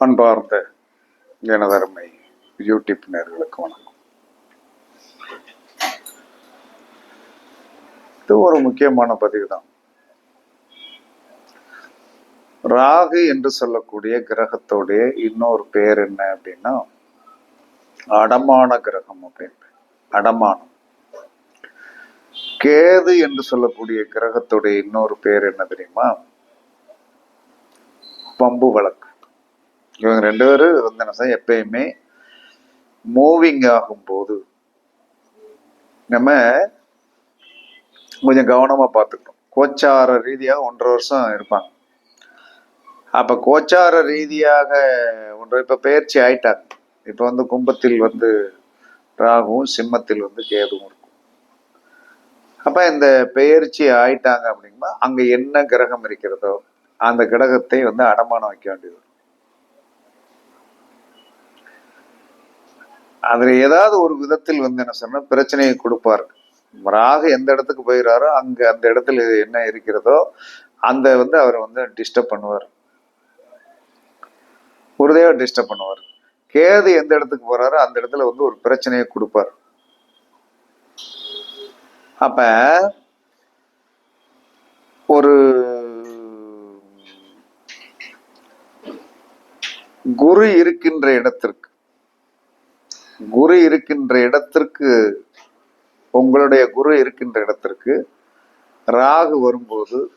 அன்பார்ந்த எனதருமை யூடியூப் நேர்களுக்கு வணக்கம். இது ஒரு முக்கியமான பதிவு தான் ராகு என்று சொல்லக்கூடிய கிரகத்தோடைய இன்னொரு பேர் என்ன அப்படின்னா அடமான கிரகம் அப்படின்னு அடமானம். கேது என்று சொல்லக்கூடிய கிரகத்துடைய இன்னொரு பேர் என்ன தெரியுமா? பம்பு வழக்கு. இவங்க ரெண்டு பேரும் வந்து என்ன செய்ய எப்பயுமே மூவிங் ஆகும்போது நம்ம கொஞ்சம் கவனமாக பார்த்துக்கணும். கோச்சார ரீதியாக ஒன்றரை வருஷம் இருப்பாங்க. அப்போ கோச்சார ரீதியாக ஒன்று இப்போ பயிற்சி ஆயிட்டாங்க. இப்போ வந்து கும்பத்தில் வந்து ராகுவும் சிம்மத்தில் வந்து கேதுவும் இருக்கும். அப்போ இந்த பெயர்ச்சி ஆயிட்டாங்க அப்படிங்கும்போது அங்கே என்ன கிரகம் இருக்கிறதோ அந்த கிரகத்தை வந்து அடமானம் வைக்க வேண்டியது. அதுல ஏதாவது ஒரு விதத்தில் வந்து என்ன சொன்னா பிரச்சனையை கொடுப்பார். ராகு எந்த இடத்துக்கு போயிறாரோ அங்க அந்த இடத்துல என்ன இருக்கிறதோ அந்த வந்து அவர் வந்து டிஸ்டர்ப் பண்ணுவார். உறுதியா டிஸ்டர்ப் பண்ணுவார். கேது எந்த இடத்துக்கு போறாரோ அந்த இடத்துல வந்து ஒரு பிரச்சனையை கொடுப்பார். அப்ப ஒரு குரு இருக்கின்ற இடத்திற்கு குரு இருக்கின்ற இடத்திற்கு உங்களுடைய குரு இருக்கின்ற இடத்திற்கு ராகு வரும்போது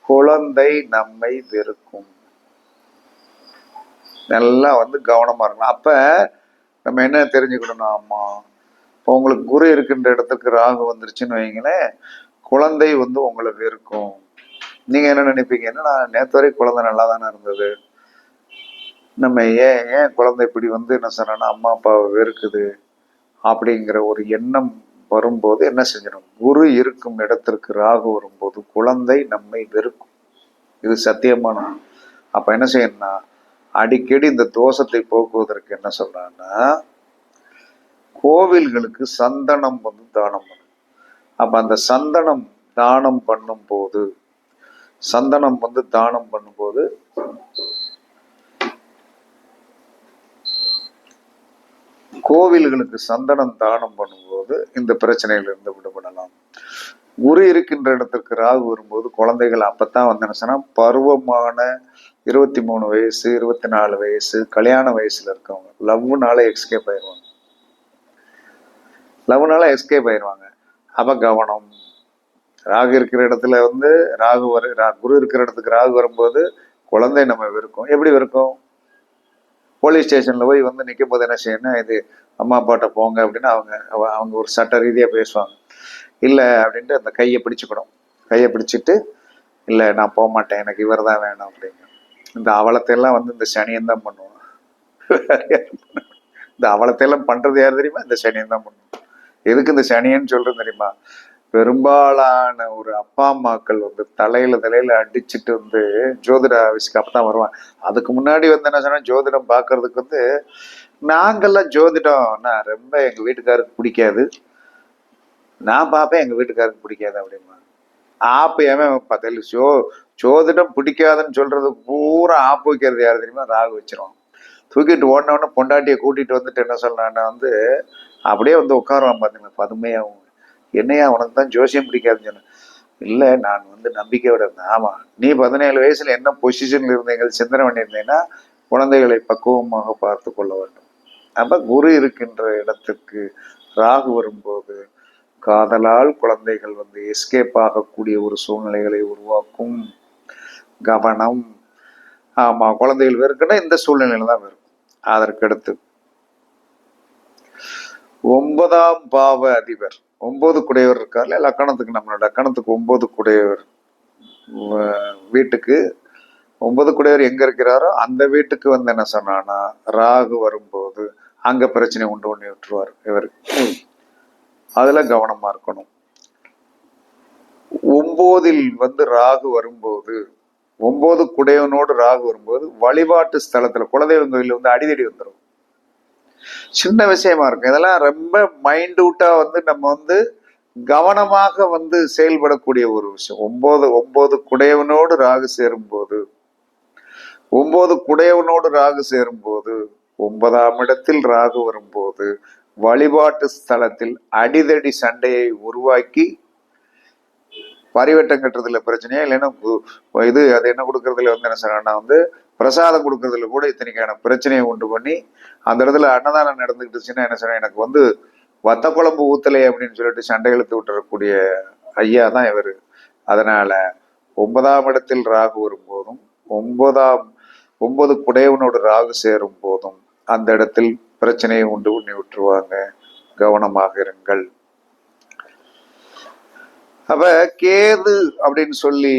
குழந்தை நம்மை வெறுக்கும். நல்லா வந்து கவனமா இருக்கணும். அப்ப நம்ம என்ன தெரிஞ்சுக்கணும் ஆமா. இப்போ உங்களுக்கு குரு இருக்கின்ற இடத்துக்கு ராகு வந்துருச்சுன்னு வைங்களேன் குழந்தை வந்து உங்களை வெறுக்கும். நீங்க என்ன நினைப்பீங்க? என்ன நான் நேற்று வரை குழந்தை நல்லா தானே இருந்தது? நம்ம ஏன் ஏன் குழந்தை இப்படி வந்து என்ன சொன்னா அம்மா அப்பாவை வெறுக்குது அப்படிங்கிற ஒரு எண்ணம் வரும்போது என்ன செஞ்சிடும்? குரு இருக்கும் இடத்திற்கு ராகு வரும்போது குழந்தை நம்மை வெறுக்கும். இது சத்தியமான அப்ப என்ன செய்யணும்னா அடிக்கடி இந்த தோஷத்தை போக்குவதற்கு என்ன சொல்றான்னா கோவில்களுக்கு சந்தனம் வந்து தானம் பண்ணும் அப்ப அந்த சந்தனம் தானம் பண்ணும் போது சந்தனம் வந்து தானம் பண்ணும்போது கோவில்களுக்கு சந்தனம் தானம் பண்ணும்போது இந்த பிரச்சனையிலிருந்து விடுபடலாம். குரு இருக்கின்ற இடத்திற்கு ராகு வரும்போது குழந்தைகள் அப்பத்தான் வந்து என்ன சொன்னா பருவமான இருபத்தி மூணு வயசு இருபத்தி நாலு வயசு கல்யாண வயசுல இருக்கவங்க லவ்னால எஸ்கேப் ஆயிடுவாங்க லவ்னால எஸ்கேப் ஆயிடுவாங்க அப்ப கவனம். ராகு இருக்கிற இடத்துல வந்து ராகு வர ரா- குரு இருக்கிற இடத்துக்கு ராகு வரும்போது குழந்தை நம்ம வெறுக்கும். எப்படி வெறுக்கும்? போலீஸ் ஸ்டேஷன்ல போய் வந்து நிற்கும் போது என்ன செய்யணும்? இது? அம்மா அப்பாட்ட போங்க அப்படின்னு அவங்க அவ- அவங்க ஒரு சட்ட ரீதியா பேசுவாங்க. இல்லை அப்படின்ட்டு அந்த கையை பிடிச்சிக்கணும். கையை பிடிச்சிட்டு இல்லை நான் போக மாட்டேன். எனக்கு இவர் தான் வேணும் அப்படிங்க. இந்த அவலத்தை எல்லாம் வந்து இந்த சனியன் தான் பண்ணுவான். இந்த அவலத்தை எல்லாம் பண்றது யார் தெரியுமா? இந்த சனியன் தான் பண்ணுவோம் எதுக்கு இந்த சனியன்னு சொல்றது தெரியுமா? பெரும்பாலான ஒரு அப்பா அம்மாக்கள் வந்து தலையில தலையில அடிச்சுட்டு வந்து ஜோதிட ஆஃபீஸ்க்கு அப்பதான் வருவான் அதுக்கு முன்னாடி வந்து என்ன சொன்னா ஜோதிடம் பாக்குறதுக்கு வந்து நாங்கெல்லாம் ஜோதிடம் நான் ரொம்ப எங்க வீட்டுக்காருக்கு பிடிக்காது. நான் பார்ப்பேன் எங்க வீட்டுக்காருக்கு பிடிக்காது அப்படிமா ஆப்பு ஏன் பார்த்தேன் ஜோ ஜோதிடம் பிடிக்காதுன்னு சொல்றது பூரா ஆப்பு வைக்கிறது யார் தெரியுமா? ராகு வச்சிருவான் தூக்கிட்டு ஓடின பொண்டாட்டியை கூட்டிட்டு வந்துட்டு என்ன சொல்றான்னா வந்து அப்படியே வந்து உட்காருவான் பார்த்தீங்கன்னா பதுமையாகவும் என்னையா உனக்கு தான் ஜோசியம் பிடிக்காதுன்னு சொன்னேன் இல்லை நான் வந்து நம்பிக்கையோட இருந்தேன். ஆமா. நீ பதினேழு வயசுல என்ன பொசிஷன்ல இருந்தீங்க சிந்தனை பண்ணியிருந்தீங்கன்னா குழந்தைகளை பக்குவமாக பார்த்து கொள்ள வேண்டும். அப்போ குரு இருக்கின்ற இடத்துக்கு ராகு வரும்போது காதலால் குழந்தைகள் வந்து எஸ்கேப் ஆகக்கூடிய ஒரு சூழ்நிலைகளை உருவாக்கும் கவனம். ஆமா குழந்தைகள் வெறுக்குன்னா இந்த சூழ்நிலையில தான் வெறுக்கும் அதற்கடுத்து ஒன்பதாம் பாவ அதிபர். ஒன்பது குடையவர் இருக்கார்ல லக்கணத்துக்கு நம்மளோட லக்கணத்துக்கு ஒம்பது குடையவர் வீட்டுக்கு ஒன்பது குடையவர் எங்க இருக்கிறாரோ அந்த வீட்டுக்கு வந்து என்ன சொன்னான்னா ராகு வரும்போது அங்க பிரச்சனை உண்டு பண்ணி விட்டுருவார் இவருக்கு அதுல கவனமா இருக்கணும். ஒன்பதில் வந்து ராகு வரும்போது ஒன்பது குடையவனோடு ராகு வரும்போது வழிபாட்டு ஸ்தலத்துல குலதெய்வம் கோயில்ல வந்து அடிதடி வந்துடும் சின்ன விஷயமா இருக்கும். இதெல்லாம் ரொம்ப மைண்டூட்டா வந்து நம்ம வந்து கவனமாக வந்து செயல்படக்கூடிய ஒரு விஷயம். ஒன்பது ஒன்பது குடையவனோடு ராகு சேரும்போது ஒன்பது குடையவனோடு ராகு சேரும்போது ஒன்பதாம் இடத்தில் ராகு வரும்போது வழிபாட்டு ஸ்தலத்தில் அடிதடி சண்டையை உருவாக்கி பரிவட்டம் கட்டுறதுல பிரச்சனையா இல்லைன்னா இது அது என்ன கொடுக்கறதுல வந்து என்ன சொன்னா வந்து பிரசாதம் கொடுக்கறதுல கூட இத்தனைக்கான பிரச்சனையை உண்டு பண்ணி அந்த இடத்துல அன்னதானம் நடந்துக்கிட்டுச்சுன்னா என்ன சொன்னா எனக்கு வந்து வத்த குழம்பு ஊத்தலை அப்படின்னு சொல்லிட்டு சண்டை இழுத்து விட்டுறக்கூடிய ஐயா தான் இவர். அதனால ஒன்பதாம் இடத்தில் ராகு வரும்போதும் ஒன்பதாம் ஒன்பது குடையவனோட ராகு சேரும் போதும் அந்த இடத்தில் பிரச்சனையை உண்டு பண்ணி விட்டுருவாங்க. கவனமாக இருங்கள். அப்ப கேது அப்படின்னு சொல்லி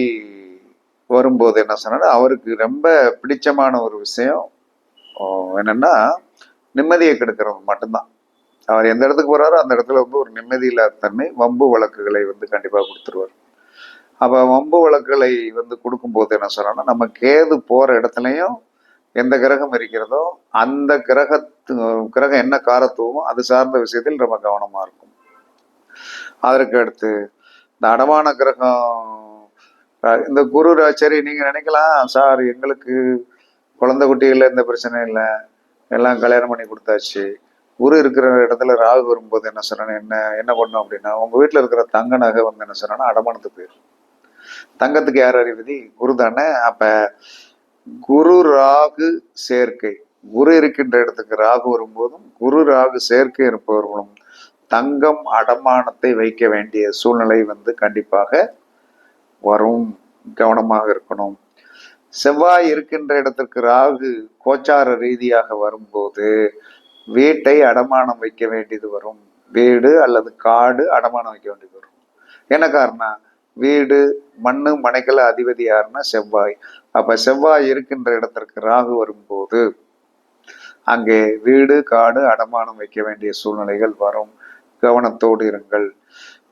வரும்போது என்ன சொன்னா அவருக்கு ரொம்ப பிடிச்சமான ஒரு விஷயம் என்னன்னா நிம்மதியை கெடுக்கிறது மட்டும்தான். அவர் எந்த இடத்துக்கு போறாரோ அந்த இடத்துல வந்து ஒரு நிம்மதி இல்லாத தன்மை வம்பு வழக்குகளை வந்து கண்டிப்பா கொடுத்துருவார். அப்ப வம்பு வழக்குகளை வந்து கொடுக்கும்போது என்ன சொன்னோம்னா நம்ம கேது போற இடத்துலையும் எந்த கிரகம் இருக்கிறதோ அந்த கிரகத்து கிரகம் என்ன காரத்துவமோ அது சார்ந்த விஷயத்தில் ரொம்ப கவனமா இருக்கும். அதற்கு அடுத்து இந்த அடமான கிரகம் இந்த குரு சரி நீங்க நினைக்கலாம் சார் எங்களுக்கு குழந்தை குட்டிகள் எந்த பிரச்சனையும் இல்லை. எல்லாம் கல்யாணம் பண்ணி கொடுத்தாச்சு. குரு இருக்கிற இடத்துல ராகு வரும்போது என்ன சொல்றேன் என்ன என்ன பண்ணும் அப்படின்னா உங்க வீட்டில் இருக்கிற தங்க நகை வந்து என்ன சொல்றேன்னா அடமானத்துக்கு போயிடும் தங்கத்துக்கு யார் அறிவிதி குரு தானே. அப்ப குரு ராகு சேர்க்கை. குரு இருக்கின்ற இடத்துக்கு ராகு வரும்போதும் குரு ராகு சேர்க்கை இருப்பவர்களும் தங்கம் அடமானத்தை வைக்க வேண்டிய சூழ்நிலை வந்து கண்டிப்பாக வரும். கவனமாக இருக்கணும். செவ்வாய் இருக்கின்ற இடத்திற்கு ராகு கோச்சார ரீதியாக வரும்போது வீட்டை அடமானம் வைக்க வேண்டியது வரும். வீடு அல்லது காடு அடமானம் வைக்க வேண்டியது வரும். என்ன காரணம் வீடு மண்ணு மனைக்கல அதிபதி யாருன்னா செவ்வாய். அப்ப செவ்வாய் இருக்கின்ற இடத்திற்கு ராகு வரும்போது அங்கே வீடு காடு அடமானம் வைக்க வேண்டிய சூழ்நிலைகள் வரும். கவனத்தோடு இருங்கள்.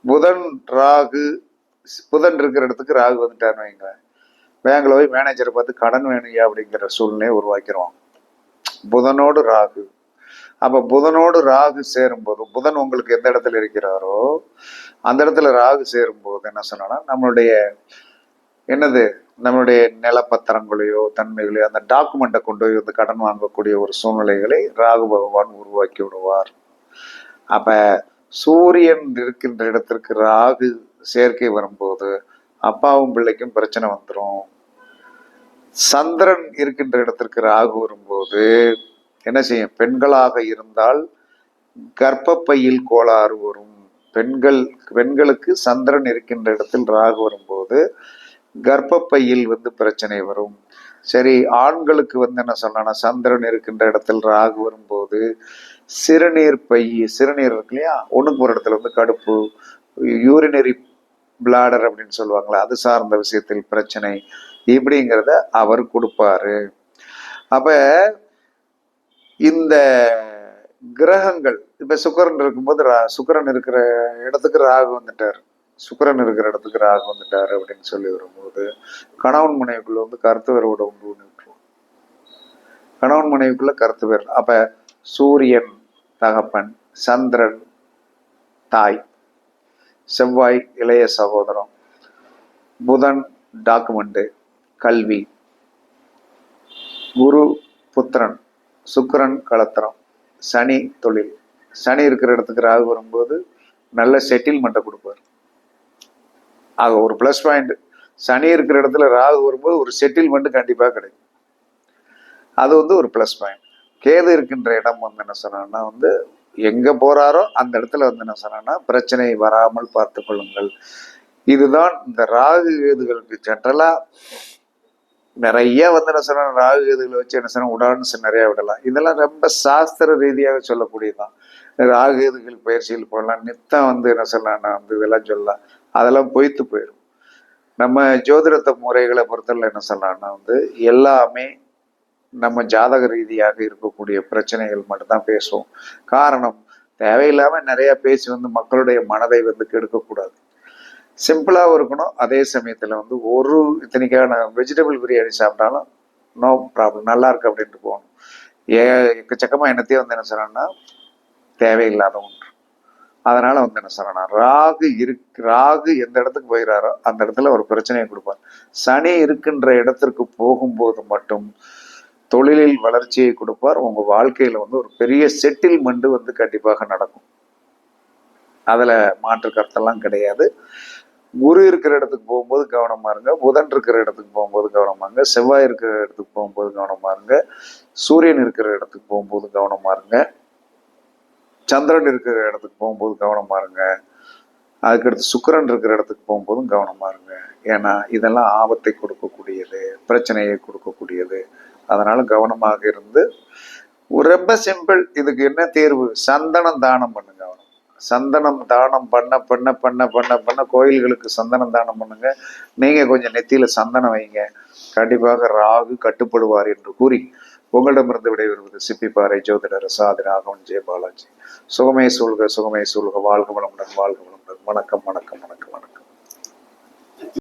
புதன் ராகு புதன் இருக்கிற இடத்துக்கு ராகு வந்துட்டாருன்னு வைங்க பேங்கில் போய் மேனேஜரை பார்த்து கடன் வேணுயா அப்படிங்கிற சூழ்நிலையை உருவாக்கிறோம் புதனோடு ராகு. அப்போ புதனோடு ராகு சேரும்போது புதன் உங்களுக்கு எந்த இடத்துல இருக்கிறாரோ அந்த இடத்துல ராகு சேரும்போது என்ன சொன்னால் நம்மளுடைய என்னது நம்மளுடைய நிலப்பத்திரங்களையோ தன்மைகளையோ அந்த டாக்குமெண்ட்டை கொண்டு போய் வந்து கடன் வாங்கக்கூடிய ஒரு சூழ்நிலைகளை ராகு பகவான் உருவாக்கி விடுவார். அப்போ சூரியன் இருக்கின்ற இடத்திற்கு ராகு சேர்க்கை வரும்போது அப்பாவும் பிள்ளைக்கும் பிரச்சனை வந்துடும் சந்திரன் இருக்கின்ற இடத்திற்கு ராகு வரும்போது என்ன செய்யும்? பெண்களாக இருந்தால் கர்ப்பப்பையில் கோளாறு வரும். பெண்கள் பெண்களுக்கு சந்திரன் இருக்கின்ற இடத்தில் ராகு வரும்போது கர்ப்பப்பையில் வந்து பிரச்சனை வரும். சரி ஆண்களுக்கு வந்து என்ன சொன்னா சந்திரன் இருக்கின்ற இடத்தில் ராகு வரும்போது சிறுநீர் பை சிறுநீர் இருக்கு இல்லையா? ஒண்ணுக்கு ஒரு இடத்துல வந்து கடுப்பு யூரினரி பிளாடர் அப்படின்னு சொல்லுவாங்களா அது சார்ந்த விஷயத்தில் பிரச்சனை இப்படிங்கிறத அவர் கொடுப்பாரு. அப்ப இந்த கிரகங்கள் இப்ப சுக்கரன் இருக்கும்போது ரா- சுக்கிரன் இருக்கிற இடத்துக்கு ராகு வந்துட்டார். சுக்கிரன் இருக்கிற இடத்துக்கு ராகு வந்துட்டார் அப்படின்னு சொல்லி வரும்போது கணவன் மனைவிக்குள்ள வந்து கருத்துவரோட வேறுபாடு உண்டு விட்டுருவோம் கணவன் மனைவிக்குள்ள கருத்துவர் அப்ப சூரியன் தகப்பன் சந்திரன் தாய் செவ்வாய் இளைய சகோதரம் புதன் டாக்குமெண்ட் கல்வி குரு புத்திரன் சுக்கிரன் களத்திரம் சனி தொழில். சனி இருக்கிற இடத்துக்கு ராகு வரும்போது நல்ல செட்டில்மெண்ட்டை கொடுப்பார். ஆக ஒரு ப்ளஸ் பாயிண்ட் சனி இருக்கிற இடத்துல ராகு வரும்போது ஒரு செட்டில்மெண்ட் கண்டிப்பாக கிடைக்கும். அது வந்து ஒரு ப்ளஸ் பாயிண்ட் கேது இருக்கின்ற இடம் வந்து என்ன சொன்னா வந்து எங்க போறாரோ அந்த இடத்துல வந்து என்ன சொன்னா பிரச்சனை வராமல் பார்த்து கொள்ளுங்கள். இதுதான் இந்த ராகு கேதுகளுக்கு ஜென்ரலா நிறைய வந்து என்ன சொன்னா ராகு கேதுகளை வச்சு என்ன சொன்னா உடான்ஸ் நிறைய விடலாம். இதெல்லாம் ரொம்ப சாஸ்திர ரீதியாக சொல்லக்கூடியதுதான். ராகு கேதுகள் பயிற்சியில் போடலாம் நித்தம் வந்து என்ன சொல்லலாம் வந்து இதெல்லாம் சொல்லலாம். அதெல்லாம் பொய்த்து போயிடும் நம்ம ஜோதிடத்தை முறைகளை பொறுத்தவரை என்ன சொல்லலாம்னா வந்து எல்லாமே நம்ம ஜாதக ரீதியாக இருக்கக்கூடிய பிரச்சனைகள் மட்டும்தான் பேசுவோம். காரணம் தேவையில்லாம நிறைய பேசி வந்து மக்களுடைய மனதை வந்து கெடுக்கக்கூடாது. சிம்பிளாகவும் இருக்கணும். அதே சமயத்தில் வந்து ஒரு இத்தனைக்கான வெஜிடபிள் பிரியாணி சாப்பிட்டாலும் நோ ப்ராப்ளம் நல்லா இருக்கு அப்படின்ட்டு போகணும். ஏ எக்கச்சக்கமாக என்னத்தையும் வந்து என்ன சொன்னா தேவையில்லாத ஒன்று அதனால வந்து என்ன சொல்லணும் ராகு இருக் ராகு எந்த இடத்துக்கு போயிறாரோ அந்த இடத்துல ஒரு பிரச்சனையை கொடுப்பார். சனி இருக்கின்ற இடத்திற்கு போகும்போது மட்டும் தொழிலில் வளர்ச்சியை கொடுப்பார். உங்க வாழ்க்கையில வந்து ஒரு பெரிய செட்டில்மெண்ட் வந்து கண்டிப்பாக நடக்கும். அதுல மாற்று கருத்தெல்லாம் கிடையாது. குரு இருக்கிற இடத்துக்கு போகும்போது கவனமா இருங்க. புதன் இருக்கிற இடத்துக்கு போகும்போது கவனமா இருங்க. செவ்வாய் இருக்கிற இடத்துக்கு போகும்போது கவனமா இருங்க. சூரியன் இருக்கிற இடத்துக்கு போகும்போது கவனமா இருங்க. சந்திரன் இருக்கிற இடத்துக்கு போகும்போது கவனமா இருங்க அதுக்கடுத்து சுக்கிரன் இருக்கிற இடத்துக்கு போகும்போதும் கவனமாக இருங்க ஏன்னா இதெல்லாம் ஆபத்தை கொடுக்கக்கூடியது பிரச்சனையை கொடுக்கக்கூடியது. அதனால கவனமாக இருந்து ரொம்ப சிம்பிள் இதுக்கு என்ன தேர்வு? சந்தனம் தானம் பண்ணுங்க அவனும் சந்தனம் தானம் பண்ண பண்ண பண்ண பண்ண பண்ண கோயில்களுக்கு சந்தனம் தானம் பண்ணுங்க. நீங்க கொஞ்சம் நெத்தியில சந்தனம் வைங்க. கண்டிப்பாக ராகு கட்டுப்படுவார் என்று கூறி உங்களிடமிருந்து விடைபெறுவது சிப்பிப்பாறை ஜோதிடர் சாதி ராகவன் ஜெயபாலாஜி சுகமே சூழ்க சுகமே சூழ்க. வாழ்க வளமுடன் வாழ்க வளமுடன். வணக்கம் வணக்கம் வணக்கம் வணக்கம்.